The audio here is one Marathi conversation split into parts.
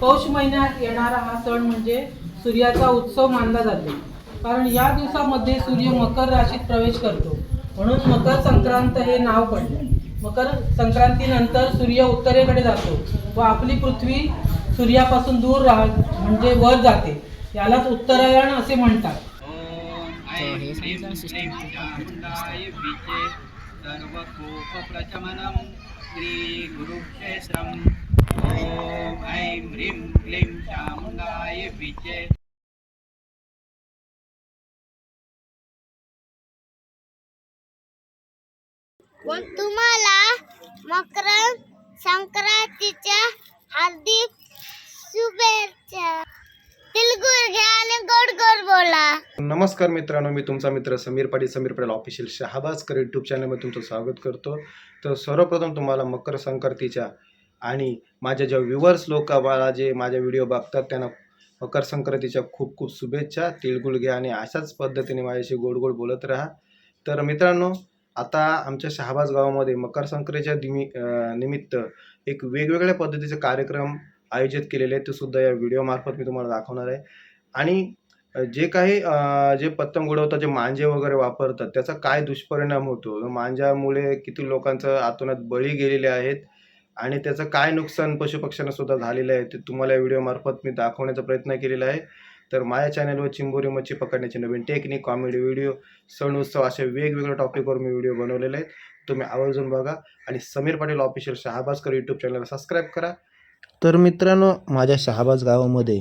पौष महिन्यात येणारा हा सण म्हणजे सूर्याचा उत्सव मानला जातो. कारण या दिवसामध्ये सूर्य मकर राशीत प्रवेश करतो. म्हणून मकर संक्रांत हे नाव पडले. मकर संक्रांतीनंतर सूर्य उत्तरेकडे जातो व आपली पृथ्वी सूर्यापासून दूर राह म्हणजे वर जाते. यालाच उत्तरायण असे म्हणतात. तुम्हाला मकर संक्रांतीच्या हार्दिक शुभेच्छा। नमस्कार मित्रांनो मी तुमचा मित्र समीर पाटील समीर पाटील ऑफिशियल शहाबाजकर यूट्यूब चॅनलमध्ये तुमचं स्वागत करतो. तर सर्वप्रथम तुम्हाला मकर संक्रांतीच्या आणि माझ्या ज्या व्ह्युअर्स लोक मला जे माझ्या व्हिडिओ बघतात त्यांना मकर संक्रांतीच्या खूप खूप शुभेच्छा. तिळगुळ घ्या आणि अशाच पद्धतीने माझ्याशी गोड गोड बोलत राहा. तर मित्रांनो आता आमच्या शहाबाज गावामध्ये मकर संक्रांतीच्या निमित्त एक वेगवेगळ्या पद्धतीचे कार्यक्रम आयोजित केलेले आहेत ते सुद्धा या व्हिडिओमार्फत मी तुम्हाला दाखवणार आहे. आणि जे काही जे पतंग उडवतात जे मांजे वगैरे वापरतात त्याचा काय दुष्परिणाम होतो? मांजामुळे किती लोकांचं आतोनात बळी गेलेले आहेत आणि त्याचं काय नुकसान पशुपक्ष्यांना सुद्धा झालेलं आहे ते तुम्हाला या व्हिडिओमार्फत मी दाखवण्याचा प्रयत्न केलेला आहे. तर माझ्या चॅनलवर चिंबोरी मच्छी पकडण्याची नवीन टेक्निक कॉमेडी व्हिडिओ सण उत्सव अशा वेगवेगळ्या टॉपिकवर मी व्हिडिओ बनवलेले आहेत. तुम्ही आवर्जून बघा आणि समीर पाटील ऑफिशियल शहाबाजकर यूट्यूब चॅनलला सबस्क्राईब करा. तर मित्रांनो माझ्या शहाबाज गावामध्ये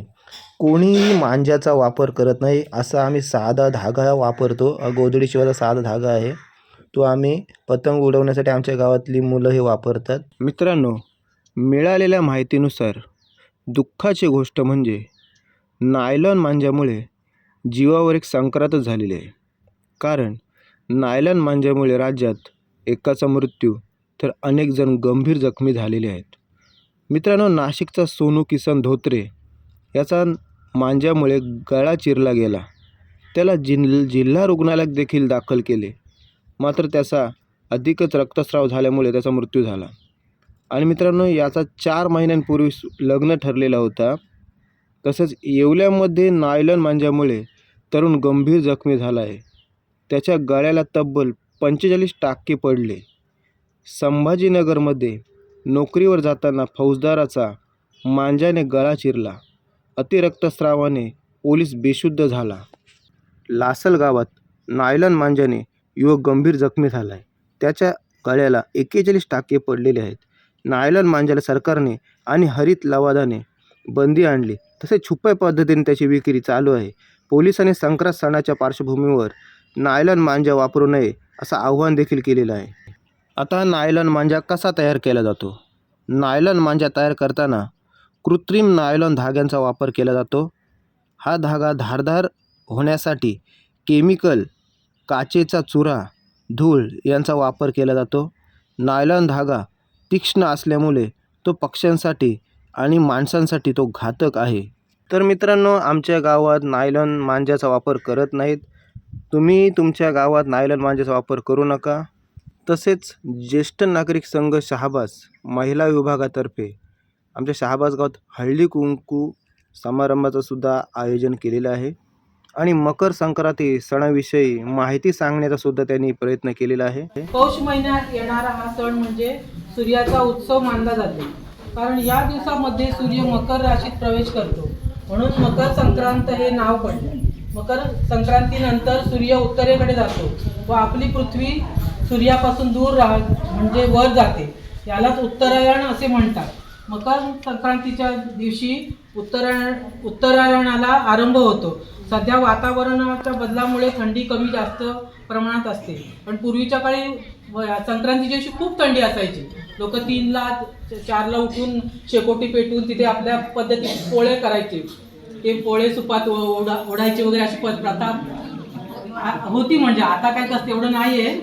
कोणीही मांज्याचा वापर करत नाही असा आम्ही साधा धागा वापरतो. गोधडी शिवायचा साधा धागा आहे. तो आम्ही पतंग उडवण्यासाठी आमच्या गावातली मुलं हे वापरतात. मित्रांनो मिळालेल्या माहितीनुसार दुःखाची गोष्ट म्हणजे नायलॉन मांज्यामुळे जीवावर एक संक्रांतच झालेली आहे. कारण नायलॉन मांज्यामुळे राज्यात एकाचा मृत्यू तर अनेक जण गंभीर जखमी झालेले आहेत. मित्रांनो नाशिकचा सोनू किसन धोत्रे याचा मांज्यामुळे गळा चिरला गेला. त्याला जिल जिल्हा रुग्णालयात देखील दाखल केले. मात्र त्याचा अधिकच रक्तस्राव झाल्यामुळे त्याचा मृत्यू झाला. आणि मित्रांनो याचा चार महिन्यांपूर्वी लग्न ठरलेला होता. तसंच येवल्यामध्ये नायलॉन मांज्यामुळे तरुण गंभीर जखमी झाला आहे. त्याच्या गळ्याला तब्बल पंचेचाळीस टाके पडले. संभाजीनगरमध्ये नोकरीवर जाताना फौजदाराचा मांजाने गळा चिरला. अतिरक्तस्रावाने पोलीस बेशुद्ध झाला. लासल गावात नायलॉन मांजाने युवक गंभीर जखमी झाला आहे त्याच्या गळ्याला एक्केचाळीस टाके पडलेले आहेत. नायलॉन मांजाला सरकारने आणि हरित लवादाने बंदी आणली. तसेच छुप्या पद्धतीने त्याची विक्री चालू आहे. पोलिसांनी संक्रांत सणाच्या पार्श्वभूमीवर नायलॉन मांजा वापरू नये असं आव्हान देखील केलेलं आहे. आता नायलॉन मांजा कसा तयार केला जातो? नायलॉन मांजा तयार करताना कृत्रिम नायलॉन धाग्यांचा वापर केला जातो. हा धागा धारदार होण्यासाठी केमिकल काचेचा चुरा धूळ यांचा वापर केला जातो. नायलॉन धागा तीक्ष्ण असल्यामुळे तो पक्ष्यांसाठी आणि माणसांसाठी तो घातक आहे. तर मित्रांनो आमच्या गावात नायलॉन मांजाचा वापर करत नाहीत. तुम्ही तुमच्या गावात नायलॉन मांजाचा वापर करू नका. तसेच ज्येष्ठ नागरिक संघ शहाबाज महिला विभागातर्फे आमच्या शहाबाज गावात हळदी कुंकू समारंभाचं सुद्धा आयोजन केलेलं आहे. आणि मकर संक्रांती सणाविषयी माहिती सांगण्याचा सुद्धा त्यांनी प्रयत्न केलेला आहे. पौष महिन्यात येणारा हा सण म्हणजे सूर्याचा उत्सव मानला जातो. कारण या दिवसामध्ये सूर्य मकर राशीत प्रवेश करतो. म्हणून मकर संक्रांत हे नाव पडले. मकर संक्रांतीनंतर सूर्य उत्तरेकडे जातो व आपली पृथ्वी सूर्यापासून दूर राह म्हणजे वर जाते. यालाच उत्तरायण असे म्हणतात. मकर संक्रांतीच्या दिवशी उत्तरायण उत्तरायणाला आरंभ होतो. सध्या वातावरणाच्या बदलामुळे थंडी कमी जास्त प्रमाणात असते. पण पूर्वीच्या काळी संक्रांतीच्या दिवशी खूप थंडी असायची. लोक तीनला चारला उठून शेकोटी पेटून तिथे आपल्या पद्धतीत पोळे करायचे. ते पोळे सुपात ओढा ओढायचे वगैरे अशी पद प्रथा आ- होती म्हणजे. आता काय कसं एवढं नाही आहे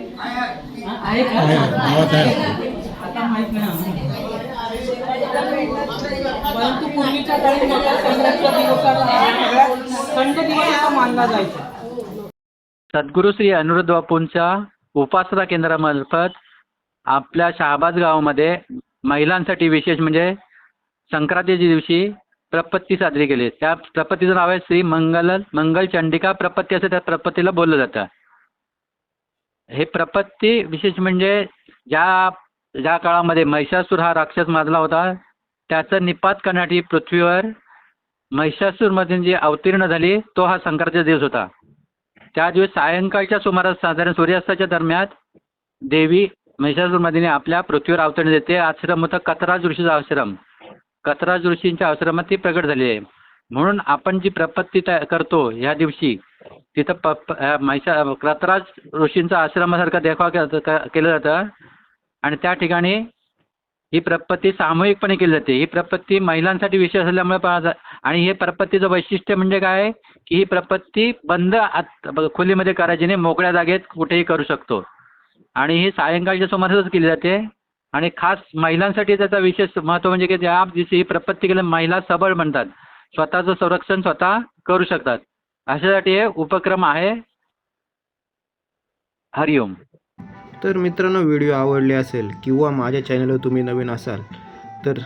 आता माहीत नाही. परंतु पूर्वीच्या काळी मकर संक्रांतीचा दिवस हा सगळ्यात थंड दिवस असा मानला जायचा. सद्गुरू श्री अनिरुद्ध बापूंच्या उपासना केंद्रामार्फत आपल्या शहाबाज गावामध्ये महिलांसाठी विशेष म्हणजे संक्रांतीच्या दिवशी प्रपत्ती साजरी केली. त्या प्रपत्तीचं नाव आहे श्री मंगल मंगल चंडिका प्रपत्ती असं त्या प्रपत्तीला बोललं जातं. हे प्रपत्ती विशेष म्हणजे ज्या ज्या काळामध्ये महिषासूर हा राक्षस माजला होता त्याचं निपात करण्यासाठी पृथ्वीवर महिषासूरमध्ये जी अवतीर्ण झाली तो हा संक्रांतीचा दिवस होता. त्या दिवस सायंकाळच्या सुमारास साधारण सूर्यास्ताच्या दरम्यान देवी महिषासुरमर्दिनी आपल्या पृथ्वीवर अवतरण देते. आश्रम होता कतराज ऋषीचा आश्रम. कतराज ऋषींच्या आश्रमात ती प्रकट झाली आहे. म्हणून आपण जी प्रपत्ती तया करतो ह्या दिवशी तिथं प प- अ, महिषा कतराज ऋषींचा आश्रमासारखा देखावा के- क- केलं जातं. आणि त्या ठिकाणी ही प्रपत्ती सामूहिकपणे केली जाते. ही प्रपत्ती महिलांसाठी विशेष असल्यामुळे पा- जा- आणि हे प्रपत्तीचं वैशिष्ट्य म्हणजे काय? की ही प्रपत्ती बंद आत खोलीमध्ये करायची नाही मोकळ्या जागेत कुठेही करू शकतो. आणि ही सायंकाळच्या सुमारासच केली जाते. आणि खास महिलांसाठी त्याचा विशेष महत्त्व म्हणजे की ज्या दिवशी प्रत्येकीला प्रपत्ती महिला सबळ म्हणतात स्वतःचं संरक्षण स्वतः करू शकतात. अशासाठी हे उपक्रम आहे. हरिओम. तर मित्रांनो व्हिडिओ आवडले असेल किंवा माझ्या चॅनलवर तुम्ही नवीन असाल तर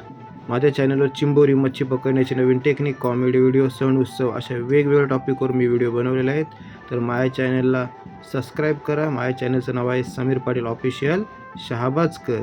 माझ्या चॅनलवर चिंबोरी मच्छी पकडण्याची नवीन टेक्निक कॉमेडी व्हिडिओ सण उत्सव अशा वेगवेगळ्या टॉपिकवर मी व्हिडिओ बनवलेले आहेत. तर माझ्या चॅनलला सबस्क्राईब करा. माझ्या चॅनलचं नाव आहे समीर पाटील ऑफिशियल शहाबाजकर.